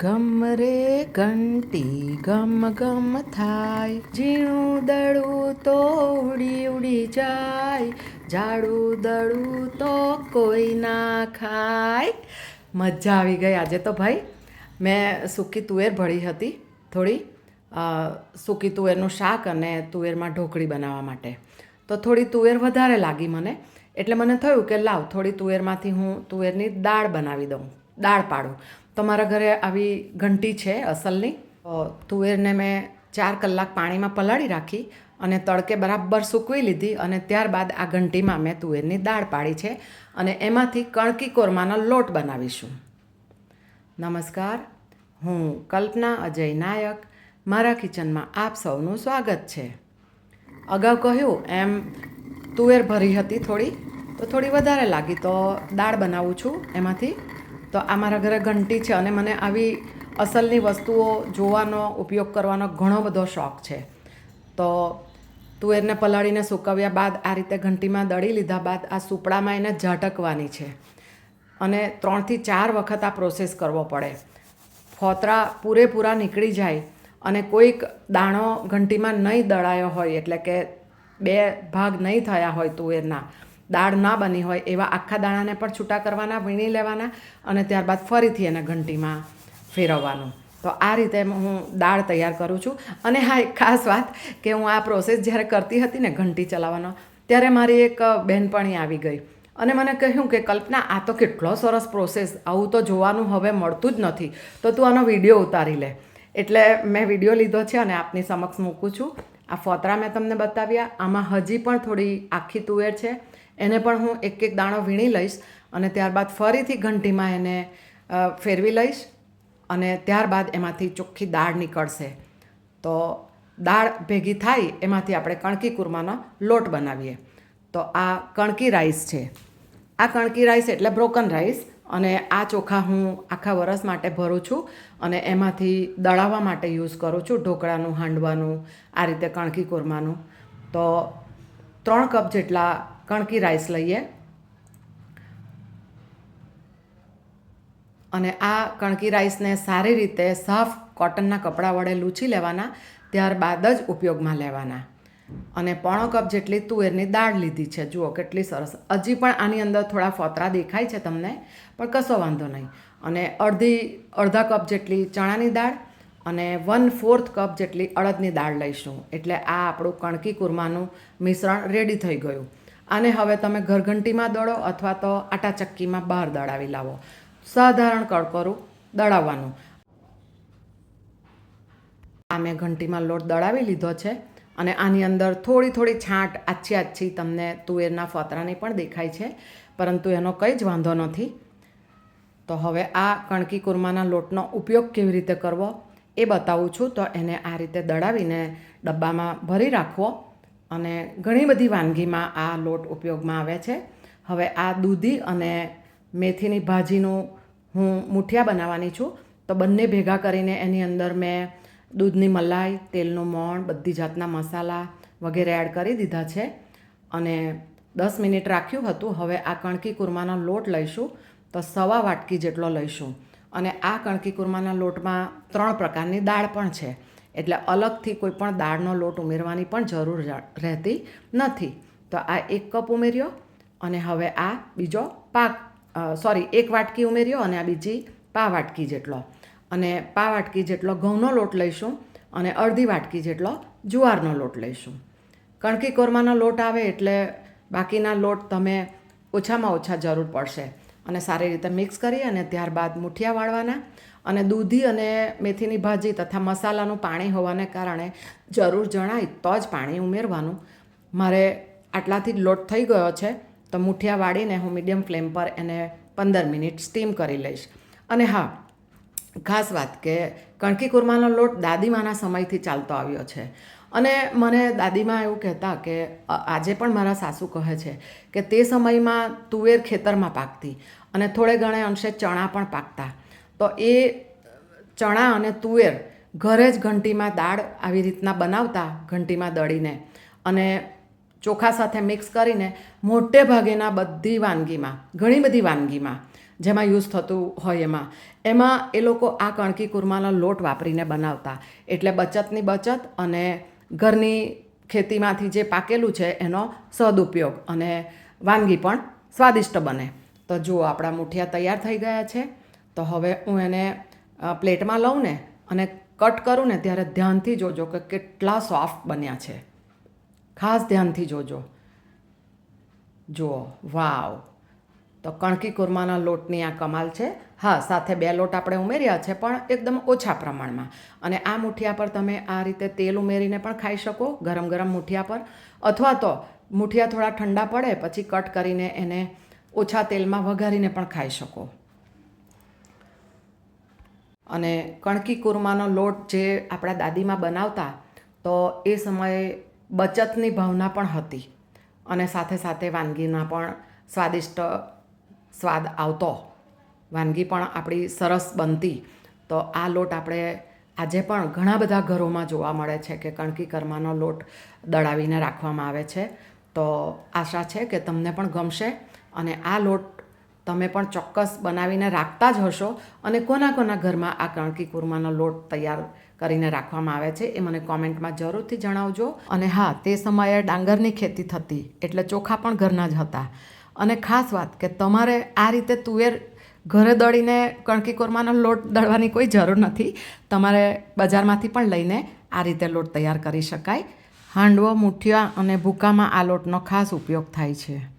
ગમ રે ઘંટી ગમ ગમ થાય. ઝીણું દડું તો ઉડી ઉડી જાય. ઝાડું દડું તો કોઈ ના ખાય. મજા આવી ગઈ આજે તો ભાઈ. મેં સૂકી તુવેર ભળી હતી થોડી. સૂકી તુવેરનું શાક અને તુવેરમાં ઢોકળી બનાવવા માટે. તો થોડી તુવેર વધારે લાગી મને. એટલે મને થયું કે લાવ, થોડી તુવેરમાંથી હું તુવેરની દાળ બનાવી દઉં. દાળ પાડું. તો મારા ઘરે આવી ઘંટી છે અસલની. તુવેરને મેં ચાર કલાક પાણીમાં પલાળી રાખી અને તડકે બરાબર સૂકવી લીધી અને ત્યારબાદ આ ઘંટીમાં મેં તુવેરની દાળ પાડી છે અને એમાંથી કણકી કોરમાનો લોટ બનાવીશું. નમસ્કાર, હું કલ્પના અજય નાયક. મારા કિચનમાં આપ સૌનું સ્વાગત છે. અગાઉ કહ્યું, એમ તુવેર ભરી હતી થોડી, તો થોડી વધારે લાગી, તો દાળ બનાવું છું એમાંથી. તો આ મારા ઘરે ઘંટી છે અને મને આવી અસલની વસ્તુઓ જોવાનો, ઉપયોગ કરવાનો ઘણો બધો શોખ છે. તો તુવેરને પલાળીને સૂકવ્યા બાદ આ રીતે ઘંટીમાં દળી લીધા બાદ આ સુપડામાં એને ઝાટકવાની છે. અને ત્રણથી ચાર વખત આ પ્રોસેસ કરવો પડે. ફોતરા પૂરેપૂરા નીકળી જાય અને કોઈક દાણો ઘંટીમાં નહીં દળાયો હોય એટલે કે બે ભાગ નહીં થયા હોય તુવેરના દાળ ના બની હોય એવા આખા દાણાને પણ છૂટા કરવાના, વીણી લેવાના અને ત્યારબાદ ફરીથી એને ઘંટીમાં ફેરવવાનું. તો આ રીતે હું દાળ તૈયાર કરું છું. અને હા, એક ખાસ વાત કે હું આ પ્રોસેસ જ્યારે કરતી હતી ને ઘંટી ચલાવવાનો, ત્યારે મારી એક બહેનપણી આવી ગઈ. અને મને કહ્યું કે, કલ્પના, આ તો કેટલો સરસ પ્રોસેસ આવું તો જોવાનું હવે મળતું જ નથી. તો તું આનો વીડિયો ઉતારી લે. એટલે મેં વીડિયો લીધો છે અને આપની સમક્ષ મૂકું છું. આ ફોતરા મેં તમને બતાવ્યા. આમાં હજી પણ થોડી આખી તુવેર છે. એને પણ હું એક એક દાણો વીણી લઈશ અને ત્યારબાદ ફરીથી ઘંટીમાં એને ફેરવી લઈશ અને ત્યારબાદ એમાંથી ચોખ્ખી દાળ નીકળશે. તો દાળ ભેગી થાય એમાંથી આપણે કણકી કુરમાનો લોટ બનાવીએ. તો આ કણકી રાઈસ છે. આ કણકી રાઈસ એટલે બ્રોકન રાઈસ. અને આ ચોખા હું આખા વરસ માટે ભરું છું અને એમાંથી દળાવવા માટે યુઝ કરું છું, ઢોકળાનું, હાંડવાનું, આ રીતે કણકી કુરમાનું. તો ત્રણ કપ જેટલા કણકી રાઈસ લઈએ. અને આ કણકી રાઈસને સારી રીતે સાફ કોટનના કપડાં વડે લૂછી લેવાના, ત્યારબાદ જ ઉપયોગમાં લેવાના. અને પોણો કપ જેટલી તુવેરની દાળ લીધી છે. જુઓ કેટલી સરસ. હજી પણ આની અંદર થોડા ફોતરા દેખાય છે તમને, પણ કશો વાંધો નહીં. અને અડધી, અડધા કપ જેટલી ચણાની દાળ અને વન ફોર્થ કપ જેટલી અડદની દાળ લઈશું. એટલે આ આપણું કણકી કુરમાનું મિશ્રણ રેડી થઈ ગયું. આને હવે તમે ઘરઘંટીમાં દળો અથવા તો આટા ચક્કીમાં બહાર દળાવી લાવો. સાધારણ કડકરું દળાવવાનું. આ મેં ઘંટીમાં લોટ દળાવી લીધો છે. અને આની અંદર થોડી થોડી છાંટ આછી આછી તમને તુવેરના ફોતરાની પણ દેખાય છે, પરંતુ એનો કંઈ જ વાંધો નથી. તો હવે આ કણકી કુરમાના લોટનો ઉપયોગ કેવી રીતે કરવો એ બતાવું છું. તો એને આ રીતે દળાવીને ડબ્બામાં ભરી રાખવો અને ઘણી બધી વાનગીમાં આ લોટ ઉપયોગમાં આવે છે. હવે આ દૂધી અને મેથીની ભાજીનું હું મુઠિયા બનાવવાની છું. તો બંને ભેગા કરીને એની અંદર મેં દૂધની મલાઈ, તેલનું મોણ, બધી જાતના મસાલા વગેરે એડ કરી દીધા છે. અને દસ મિનિટ રાખ્યું હતું. હવે આ કણકી કુરમાનો લોટ લઈશું તો સવા વાટકી જેટલો લઈશું. અને આ કણકી કુરમાના લોટમાં ત્રણ પ્રકારની દાળ પણ છે. એટલે અલગથી કોઈ પણ દાળનો લોટ ઉમેરવાની પણ જરૂર રહેતી નથી. તો આ એક કપ ઉમેર્યો અને હવે આ બીજો પાક સોરી એક વાટકી ઉમેર્યો અને આ બીજી પા વાટકી જેટલો. અને પા વાટકી જેટલો ઘઉંનો લોટ લઈશું અને અડધી વાટકી જેટલો જુવારનો લોટ લઈશું. કણકી કોરમાનો લોટ આવે એટલે બાકીના લોટ તમે ઓછામાં ઓછા જરૂર પડશે. અને સારી રીતે મિક્સ કરી અને ત્યારબાદ મુઠિયા વાળવાના અને દૂધી અને મેથીની ભાજી તથા મસાલાનું પાણી હોવાને કારણે જરૂર જણાય તો જ પાણી ઉમેરવાનું. મારે આટલાથી જ લોટ થઈ ગયો છે, તો મુઠિયા વાળીને હું મીડિયમ ફ્લેમ પર એને પંદર મિનિટ સ્ટીમ કરી લઈશ. અને હા ખાસ વાત કે કણકી કુરમાનો લોટ દાદીમાના સમયથી ચાલતો આવ્યો છે. અને મને દાદીમા એવું કહેતા કે આજે પણ મારા સાસુ કહે છે કે તે સમયમાં તુવેર ખેતરમાં પાકતી અને થોડે ઘણે અંશે ચણા પણ પાકતા. તો એ ચણા અને તુવેર ઘરે જ ઘંટીમાં દાળ આવી રીતના બનાવતા ઘંટીમાં દળીને અને ચોખા સાથે મિક્સ કરીને મોટે ભાગેના બધી વાનગીમાં, ઘણી બધી વાનગીમાં જેમાં યુઝ થતું હોય એમાં. એમાં એ લોકો આ કણકી કુરમાનો લોટ વાપરીને બનાવતા. એટલે બચતની બચત અને ઘરની ખેતીમાંથી જે પાકેલું છે એનો સદુપયોગ અને વાનગી પણ સ્વાદિષ્ટ બને. તો જુઓ, આપણા મુઠિયા તૈયાર થઈ ગયા છે. તો હવે હું એને પ્લેટમાં લઉં ને અને કટ કરું ને ત્યારે ધ્યાનથી જોજો કે કેટલા સોફ્ટ બન્યા છે. ખાસ ધ્યાનથી જોજો. જુઓ, વાવ. તો કણકી કુરમાના લોટની આ કમાલ છે. હા, સાથે બે લોટ આપણે ઉમેર્યા છે, પણ એકદમ ઓછા પ્રમાણમાં. અને આ મુઠિયા પર તમે આ રીતે તેલ ઉમેરીને પણ ખાઈ શકો, ગરમ ગરમ મુઠિયા પર. અથવા તો મુઠિયા થોડા ઠંડા પડે, પછી કટ કરીને એને ઓછા તેલમાં વઘારીને પણ ખાઈ શકો. અને કણકી કુરમાનો લોટ જે આપણા દાદીમાં બનાવતા, તો એ સમયે બચતની ભાવના પણ હતી. અને સાથે સાથે વાનગીના પણ સ્વાદિષ્ટ સ્વાદ આવતો, વાનગી પણ આપણી સરસ બનતી, તો આ લોટ આપણે આજે પણ ઘણા બધા ઘરોમાં જોવા મળે છે કે કણકી કરમાનો લોટ દળાવીને રાખવામાં આવે છે. તો આશા છે કે તમને પણ ગમશે અને આ લોટ તમે પણ ચોક્કસ બનાવીને રાખતા જ હશો અને કોના કોના ઘરમાં આ કણકી કુરમાનો લોટ તૈયાર કરીને રાખવામાં આવે છે એ મને કોમેન્ટમાં જરૂરથી જણાવજો. અને હા, તે સમયે ડાંગરની ખેતી થતી એટલે ચોખા પણ ઘરના જ હતા. અને ખાસ વાત કે તમારે આ રીતે તુવેર ઘરે દળીને કણકી કોરમાનો લોટ દળવાની કોઈ જરૂર નથી. તમારે બજારમાંથી પણ લઈને આ રીતે લોટ તૈયાર કરી શકાય. હાંડવો, મુઠિયા અને ભૂકામાં આ લોટનો ખાસ ઉપયોગ થાય છે.